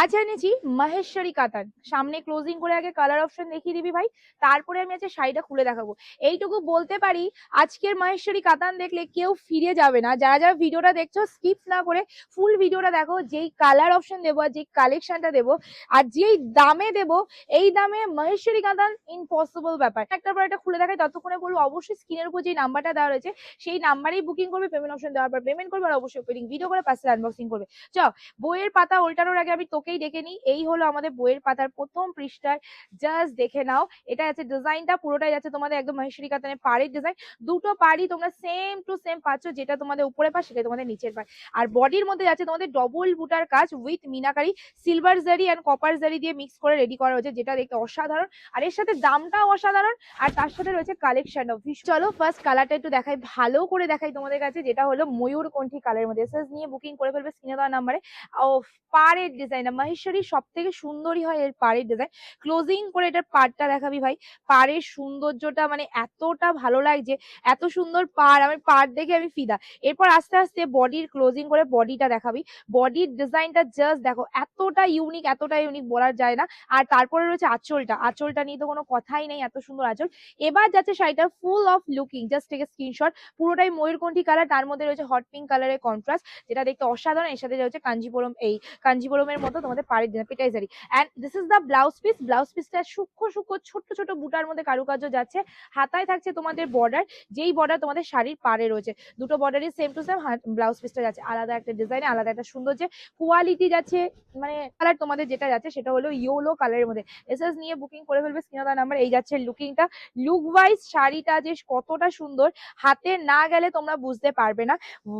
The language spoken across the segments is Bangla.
আজ এনেছি মহেশ্বরী কাতান। সামনে ক্লোজিং করে আগে কালার অপশন দেখিয়ে দিবি ভাই, তারপরে আমি আজকে শাড়িটা খুলে দেখাবো। এইটুকু বলতে পারি, আজকের মহেশ্বরী কাতান দেখলে কেউ ফিরে যাবে না। যারা যারা ভিডিওটা দেখছ স্কিপ না করে ফুল ভিডিওটা দেখো, যেই কালার অপশন দেবো আর যেই কালেকশনটা দেবো, আর যেই দামে দেবো, এই দামে মহেশ্বরী কাতান ইম্পসিবল ব্যাপার। একটার পর একটা খুলে দেখাই, ততক্ষণে বলব, অবশ্যই স্ক্রিনের উপর যে নাম্বারটা দেওয়া রয়েছে, সেই নাম্বারেই বুকিং করবে পেমেন্ট অপশন দেওয়ার পর পেমেন্ট করবে, আর অবশ্যই ভিডিও করে পাশে আনবক্সিং করবে। চ, বইয়ের পাতা উল্টানোর আগে আমি তোকেই ডেকে নিই। এই হলো আমাদের বইয়ের পাতার প্রথম পৃষ্ঠায়। জাস্ট দেখে নাও। এটা আছে ডিজাইনটা, পুরোটাই যাচ্ছে তোমাদের একদম মহেশ্বরী কাতানের পাড়ের ডিজাইন। দুটো পাড়ই তোমরা সেম টু সেম পাচ্ছ, যেটা তোমাদের উপরে পাশ সেটা তোমাদের নিচের পাড় আর বডির মধ্যে যাচ্ছে তোমাদের ডবল বুটার কাজ with minakari silver zari and copper zari দিয়ে মিক্স করে রেডি করা হয়েছে, যেটা দেখতে অসাধারণ। আর এর সাথে দামটাও অসাধারণ। আর তার সাথে রয়েছে কালেকশন অফ চলো ফার্স্ট কালারটা একটু দেখাই, ভালো করে দেখাই তোমাদের কাছে, যেটা হলো ময়ূর কণ্ঠী কালারের মধ্যে। এসএস নিয়ে বুকিং করে ফেলবে স্ক্রিনে দেওয়া নাম্বারে ও, পাড়ের ডিজাইন মহেশ্বরী সব থেকে সুন্দরী হয় এর পাড়ের ডিজাইন ক্লোজিং করে এটার পাড়টা দেখাবি ভাই। পাড়ের সৌন্দর্যটা মানে এতটা ভালো লাগছে এত সুন্দর পাড়, আমি পাড় দেখে আমি ফিদা। এরপর আস্তে আস্তে বডির ক্লোজিং করে বডিটা দেখাবি। বডির ডিজাইনটা জাস্ট দেখো, এতটা ইউনিক এতটা ইউনিক বলার যায় না। আর তারপরে রয়েছে আঁচলটা। আঁচলটা নিয়ে তো কোনো কথাই নেই, এত সুন্দর আঁচল। এবার যাচ্ছে শাড়িটা ফুল অফ লুকিং জাস্ট থেকে স্ক্রিনশট পুরোটাই ময়ূরকণ্ঠী কালার তার মধ্যে রয়েছে হট পিঙ্ক কালারের কন্ট্রাস্ট যেটা দেখতে অসাধারণ। এর সাথে রয়েছে কাঞ্জিপুরম, এই কাঞ্জিপুরমের মতো তোমাদের পাড়ের পেটাইজারি and this is the blouse piece blouse পিসটা সূক্ষ্ম সূক্ষ্ম, ছোট্ট ছোট বুটার মধ্যে কারুকার্য যাচ্ছে। হাতায় থাকছে তোমাদের বর্ডার যেই বর্ডার তোমাদের শাড়ির পাড়ে রয়েছে। দুটো বর্ডারই সেম টু সেম ব্লাউজ পিসটা যাচ্ছে। আলাদা একটা ডিজাইনে আলাদা একটা সৌন্দর্য। কোয়ালিটি যাচ্ছে মানে কালার তোমাদের যেটা যাচ্ছে সেটা হলো ইয়েলো কালারের মধ্যে। এসএস নিয়ে বুকিং করে ফেলবে স্ক্রিনে নাম্বার এই যাচ্ছে লুকিংটা লুক ওয়াইজ শাড়িটা যে কতটা সুন্দর, হাতে না গেলে তোমরা বুঝতে পারবে না।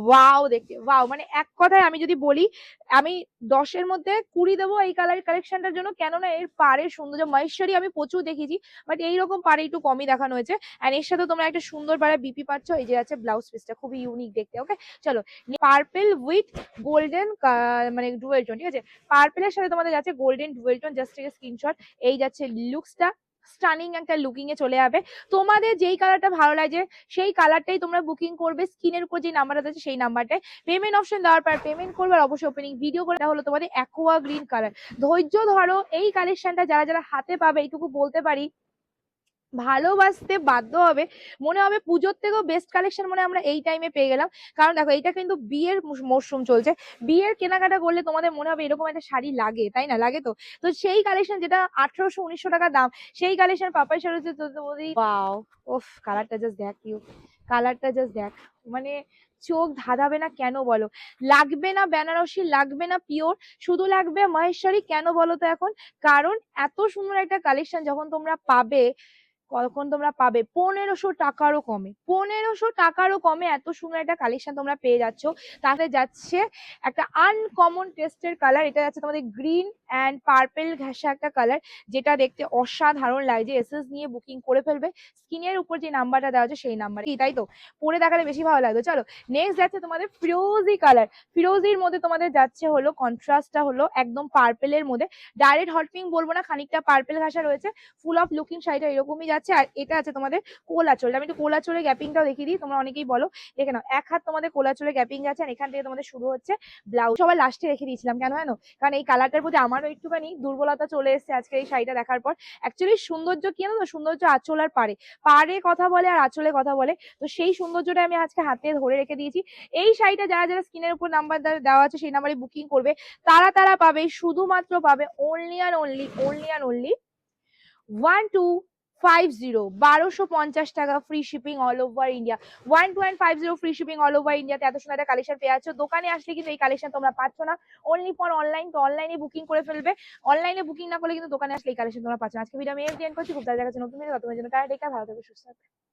ওয়াও দেখতে ওয়াও মানে এক কথায় আমি যদি বলি, আমি দশের মধ্যে কুড়ি দেবো এই কালার কালেকশনটার জন্য। কেননা এর পাড়ের সৌন্দর্য, মহেশ্বরী আমি প্রচুর দেখেছি বাট এইরকম পাড়ে একটু কমই দেখানো হয়েছে। অ্যান্ড এর সাথে তোমরা একটা সুন্দর পাড়ে বিপি পাচ্ছ, এই যে আছে ব্লাউজ পিসটা খুবই ইউনিক দেখতে ওকে চলো পার্পেল উইথ গোল্ডেন মানে ডুয়েল টোন ঠিক আছে? পার্পেলের সাথে তোমাদের যাচ্ছে golden dual tone just screenshot এই যাচ্ছে লুকসটা স্টানিং একটা লুকিং এ চলে যাবে। তোমাদের যেই কালারটা ভালো লাগে, সেই কালারটাই তোমরা বুকিং করবে। স্ক্রিনের উপর যে নাম্বারটা আছে, সেই নাম্বারটায় পেমেন্ট অপশন দেওয়ার পর পেমেন্ট করবে আর অবশ্যই ওপেনিং ভিডিও করে হলো তোমাদের অ্যাকোয়া গ্রিন কালার ধৈর্য ধরো, এই কালেকশনটা যারা যারা হাতে পাবে, এইটুকু বলতে পারি। ভালোবাসতে বাধ্য হবে। মনে হবে পুজোর থেকেও বেস্ট কালেকশন মনে আমরা এই টাইমে পেয়ে গেলাম। কারণ দেখো এইটা কিন্তু বিয়ের মরশুম চলছে। বিয়ের কেনাকাটা করলে তোমাদের মনে হবে এরকম একটা শাড়ি লাগে তাই না? লাগে তো? তো সেই কালেকশন যেটা আঠারোশো উনিশশো টাকা দাম সেই কালেকশন পাপাই সরোজে ওয়াও ওফ কালারটা জাস্ট দেখ ইউ কালারটা জাস্ট দেখ। মানে চোখ ধাঁধাবে না কেন বলো? লাগবে না বেনারসি লাগবে না পিওর শুধু লাগবে মহেশ্বরী কেন বলো তো এখন? কারণ এত সুন্দর একটা কালেকশন যখন তোমরা পাবে কখন তোমরা পাবে। পনেরোশো টাকারও কমে। পনেরোশো টাকারও কমে এত সুন্দর একটা কালেকশন তোমরা পেয়ে যাচ্ছ। তাতে যাচ্ছে একটা আনকমন টেস্টের কালার এটা যাচ্ছে তোমাদের গ্রিন অ্যান্ড পার্পেল ঘেঁষা একটা কালার যেটা দেখতে অসাধারণ লাগছে। এসএস নিয়ে বুকিং করে ফেলবে। স্ক্রিনের উপর যে নাম্বারটা দেওয়া আছে, সেই নাম্বার তাই তো? পরে দেখালে বেশি ভালো লাগবে চলো নেক্সট যাচ্ছে তোমাদের ফিরোজি কালার ফিরোজির মধ্যে তোমাদের যাচ্ছে হলো কন্ট্রাস্টটা হলো একদম পার্পেলের মধ্যে। ডাইরেক্ট হট পিঙ্ক বলব না, খানিকটা পার্পেল ঘাসা রয়েছে। ফুল অফ লুকিং শাড়িটা এরকমই যাচ্ছে। আর এটা আছে তোমাদের কোলাচল। আমি একটু কোলাচলের গ্যাপিংটাও দেখিয়ে দিই, তোমরা অনেকেই বলো, দেখে নাও। এক হাত তোমাদের কোলাচলের গ্যাপিং আছে আর এখান থেকে তোমাদের শুরু হচ্ছে ব্লাউজ। সবার লাস্টে রেখে দিয়েছিলাম, কেন জানো? কারণ এই কালারটার প্রতি আমারও একটুখানি দুর্বলতা চলে এসেছে আজকে এই শাড়িটা দেখার পর। অ্যাকচুয়ালি সৌন্দর্য কি জানো তো? সৌন্দর্য আঁচল আর পারে পারে কথা বলে আর আঁচলে কথা বলে। তো সেই সৌন্দর্যটা আমি আজকে হাতে ধরে রেখে দিয়েছি। এই শাড়িটা যারা যারা স্ক্রিনের উপর নাম্বার দেওয়া আছে, সেই নাম্বারে বুকিং করবে, তারা তারা পাবে, শুধুমাত্র পাবে অনলি আর অনলি অনলি আর only one two five zero বারোশো পঞ্চাশ টাকা free shipping all over India one two and five zero free shipping all over ইন্ডিয়াতে এত সুন্দর একটা কালেকশন পেয়ে আছো দোকানে আসলে কিন্তু এই কালেকশন তোমরা পাচ্ছ না। অনলি ফর অনলাইন তো অনলাইনে বুকিং করে ফেলবে। অনলাইনে বুকিং না করলে কিন্তু দোকানে আসলে এই কালেকশন তোমরা পাচ্ছ না। আজকে ভিডিও আমি এফ করছি। খুব দেখা কাছে নতুন ভিডিও তোমার জন্য টাটা ভালো থাকবে, সুস্থ থাকবে।